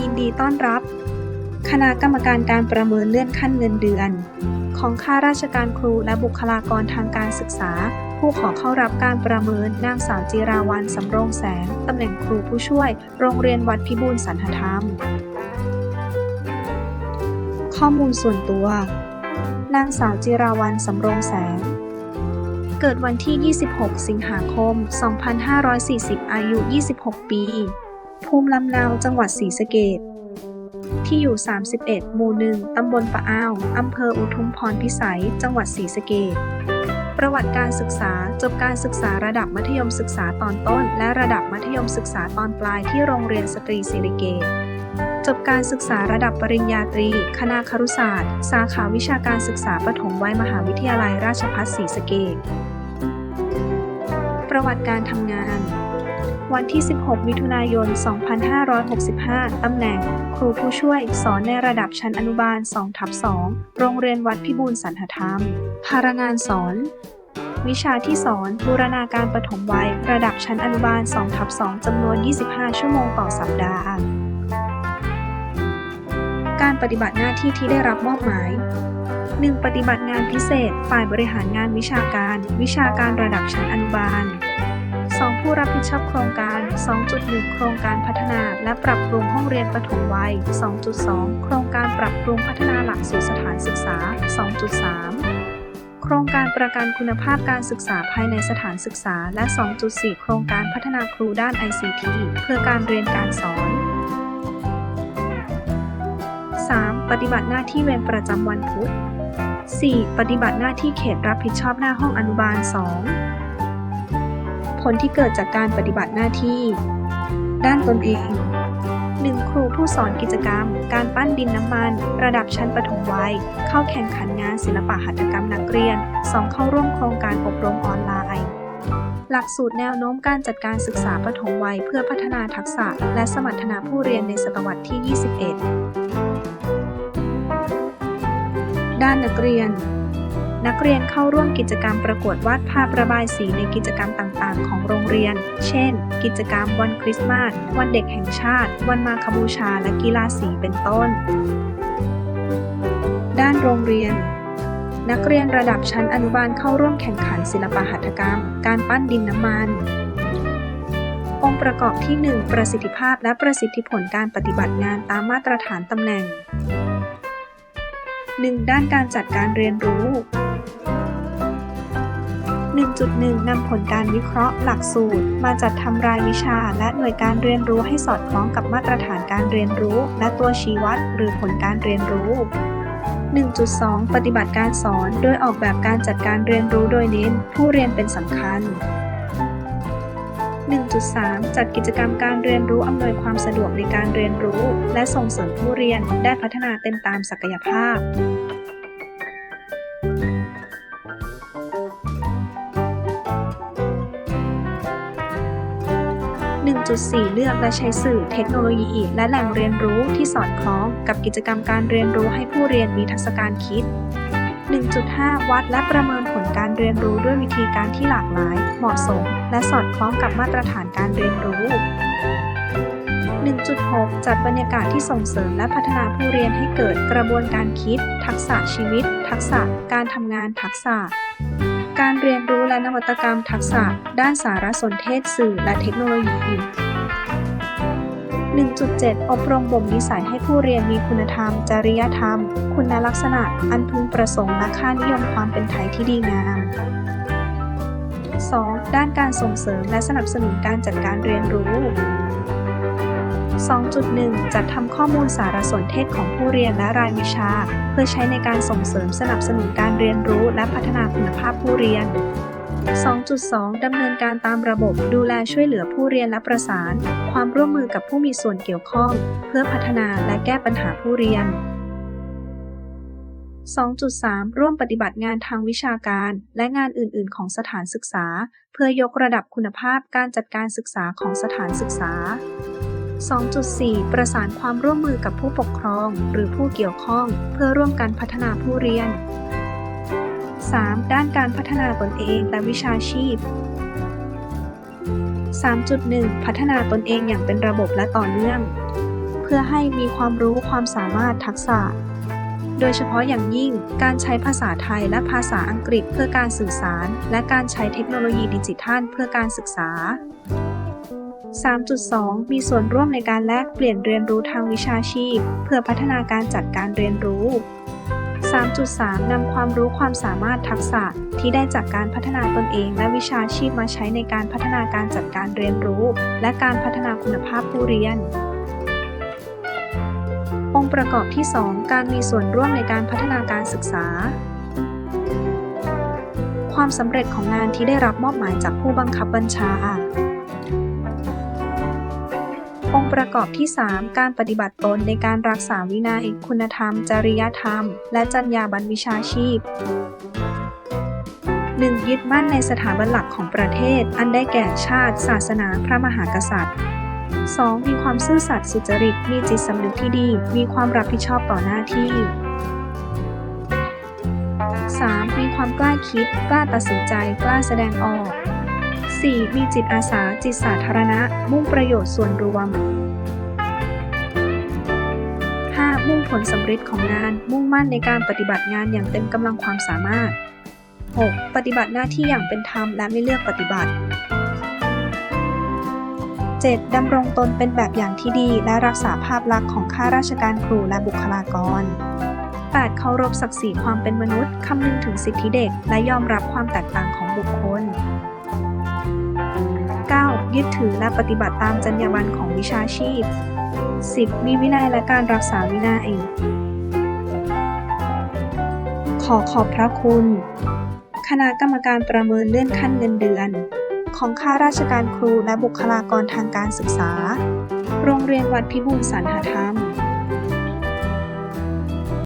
ยินดีต้อนรับ คณะกรรมการการประเมินเลื่อนขั้นเงินเดือน ของข้าราชการครูและบุคลากรทางการศึกษา ผู้ขอเข้ารับการประเมินนางสาวจิราวันสำโรงแสง ตำแหน่งครูผู้ช่วย โรงเรียนวัดพิบูลสันหธรรม ข้อมูลส่วนตัวนางสาวจิราวันสำโรงแสงเกิดวันที่ 26 สิงหาคม 2540 อายุ 26 ปี ภูมิลำเนาจังหวัดศรีสะเกษที่อยู่ 31 หมู่1ตำบลปะอ้าว อำเภออุทุมพรพิสัย จังหวัดศรีสะเกษประวัติการศึกษา จบการศึกษาระดับมัธยมศึกษาตอนต้น และระดับมัธยมศึกษาตอนปลายที่โรงเรียนสตรีศิริเกตจบการศึกษาระดับปริญญาตรี คณะครุศาสตร์ สาขาวิชาการศึกษาปฐมวัยมหาวิทยาลัยราชภัฏศรีสะเกษประวัติการทำงาน วันที่ 16 มิถุนายน 2565 ตำแหน่ง ครูผู้ช่วยสอนในระดับชั้นอนุบาล2ทับ2โรงเรียนวัดพิบูลสันหธรรม ภาระงานสอน วิชาที่สอนบูรณาการปฐมวัย ระดับชั้นอนุบาล2ทับ2จำนวน 25 ชั่วโมงต่อสัปดาห์ การปฏิบัติหน้าที่ที่ได้รับมอบหมาย 1. ปฏิบัติงานพิเศษ ฝ่ายบริหารงานวิชาการ วิชาการระดับชั้นอนุบาล 2. ผู้รับผิดชอบโครงการ 2.1 โครงการพัฒนาและปรับปรุงห้องเรียนประถมวัย 2.2 โครงการปรับปรุงพัฒนาหลักสูตรสถานศึกษา 2.3 โครงการประกันคุณภาพการศึกษาภายในสถานศึกษา และ 2.4 โครงการพัฒนาครูด้าน ICT เพื่อการเรียนการสอน 3. ปฏิบัติหน้าที่เวรประจำวันพุธ 4. ปฏิบัติหน้าที่เขตรับผิดชอบหน้าห้องอนุบาล 2 ผลที่เกิดจากการปฏิบัติหน้าที่ ด้านตนเอง 1. ครูผู้สอนกิจกรรม การปั้นดินน้ำมัน ระดับชั้นประถมวัย เข้าแข่งขันงานศิลปะหัตถกรรมนักเรียน 2. เข้าร่วมโครงการอบรมออนไลน์ หลักสูตรแนวโน้มการจัดการศึกษาปฐมวัย เพื่อพัฒนาทักษะ และสมรรถนะผู้เรียนในศตวรรษที่ 21 ด้านนักเรียน นักเรียนเข้าร่วมกิจกรรมประกวดวาดภาพระบายสีในกิจกรรมต่างๆ ของโรงเรียน เช่น กิจกรรมวันคริสต์มาส วันเด็กแห่งชาติ วันมาคบูชา และกีฬาสีเป็นต้น ด้านโรงเรียน นักเรียนระดับชั้นอนุบาลเข้าร่วมแข่งขันศิลปหัตถกรรม การปั้นดินน้ำมันองค์ประกอบที่ 1 ประสิทธิภาพและประสิทธิผลการปฏิบัติงานตามมาตรฐานตำแหน่ง 1. ด้านการจัดการเรียนรู้ 1.1 นำผลการวิเคราะห์หลักสูตร มาจัดทำรายวิชา และหน่วยการเรียนรู้ให้สอดคล้องกับมาตรฐานการเรียนรู้ และตัวชี้วัดหรือผลการเรียนรู้ 1.2 ปฏิบัติการสอน โดยออกแบบการจัดการเรียนรู้โดยเน้น ผู้เรียนเป็นสำคัญ 1.3 จัดกิจกรรมการเรียนรู้อำนวยความสะดวกในการเรียนรู้ และส่งเสริมผู้เรียนได้พัฒนาเต็มตามศักยภาพ 1.4เลือกและใช้สื่อเทคโนโลยีและแหล่งเรียนรู้ที่สอดคล้องกับกิจกรรมการเรียนรู้ให้ผู้เรียนมีทักษะการคิด 1.5 วัดและประเมินผลการเรียนรู้ด้วยวิธีการที่หลากหลาย เหมาะสม และสอดคล้องกับมาตรฐานการเรียนรู้ 1.6 จัดบรรยากาศที่ส่งเสริมและพัฒนาผู้เรียนให้เกิดกระบวนการคิด ทักษะชีวิต ทักษะการทำงานทักษะ การเรียนรู้และนวัตกรรมทักษะ ด้านสารสนเทศสื่อและเทคโนโลยี 1.7 อบรมบ่มนิสัยให้ผู้เรียนมีคุณธรรม จริยธรรม คุณลักษณะ อันพึงประสงค์และค่านิยมความเป็นไทยที่ดีงาม 2. ด้านการส่งเสริมและสนับสนุนการจัดการเรียนรู้ 2.1 จัดทำข้อมูลสารสนเทศของผู้เรียนและรายวิชา เพื่อใช้ในการส่งเสริมสนับสนุนการเรียนรู้และพัฒนาคุณภาพผู้เรียน 2.2 ดำเนินการตามระบบดูแลช่วยเหลือผู้เรียนและประสาน ความร่วมมือกับผู้มีส่วนเกี่ยวข้อง เพื่อพัฒนาและแก้ปัญหาผู้เรียน 2.3 ร่วมปฏิบัติงานทางวิชาการ และงานอื่น ๆ ของสถานศึกษา เพื่อยกระดับคุณภาพการจัดการศึกษาของสถานศึกษา 2.4 ประสานความร่วมมือกับผู้ปกครอง หรือผู้เกี่ยวข้อง เพื่อร่วมกันพัฒนาผู้เรียน 3. ด้านการพัฒนาตนเองและวิชาชีพ 3.1 พัฒนาตนเองอย่างเป็นระบบและต่อเนื่อง เพื่อให้มีความรู้ความสามารถทักษะ โดยเฉพาะอย่างยิ่งการใช้ภาษาไทยและภาษาอังกฤษเพื่อการสื่อสาร และการใช้เทคโนโลยีดิจิทัลเพื่อการศึกษา 3.2 มีส่วนร่วมในการแลกเปลี่ยนเรียนรู้ทางวิชาชีพ เพื่อพัฒนาการจัดการเรียนรู้ 3.3 นำความรู้ความสามารถทักษะที่ได้จากการพัฒนาตนเองและวิชาชีพมาใช้ในการพัฒนาการจัดการเรียนรู้ และการพัฒนาคุณภาพผู้เรียน องค์ประกอบที่ 2 การมีส่วนร่วมในการพัฒนาการศึกษา ความสำเร็จของงานที่ได้รับมอบหมายจากผู้บังคับบัญชา องค์ประกอบที่ 3 การปฏิบัติตนในการรักษาวินัย คุณธรรม จริยธรรม และจรรยาบรรณวิชาชีพ 1. ยึดมั่นในสถาบันหลักของประเทศ อันได้แก่ชาติ ศาสนา พระมหากษัตริย์ 2. มีความซื่อสัตย์สุจริต มีจิตสำนึกที่ดี มีความรับผิดชอบต่อหน้าที่ 3. มีความกล้าคิด กล้าตัดสินใจ กล้าแสดงออก 4. มีจิตอาสา จิตสาธารณะ มุ่งประโยชน์ส่วนรวม 5. มุ่งผลสำเร็จของงาน มุ่งมั่นในการปฏิบัติงานอย่างเต็มกำลังความสามารถ 6. ปฏิบัติหน้าที่อย่างเป็นธรรมและไม่เลือกปฏิบัติ 7. ดำรงตนเป็นแบบอย่างที่ดี และรักษาภาพลักษณ์ของข้าราชการครูและบุคลากร 8. เคารพศักดิ์ศรีความเป็นมนุษย์ คำนึงถึงสิทธิเด็ก และยอมรับความแตกต่างของบุคคล ยึดถือและปฏิบัติตามจรรยาบรรณของวิชาชีพ 10. มีวินัยและการรักษาวินัย ขอขอบพระคุณ คณะกรรมการประเมินเลื่อนขั้นเงินเดือน ของข้าราชการครูและบุคลากรทางการศึกษา โรงเรียนวัดพิบูลสันหธรรม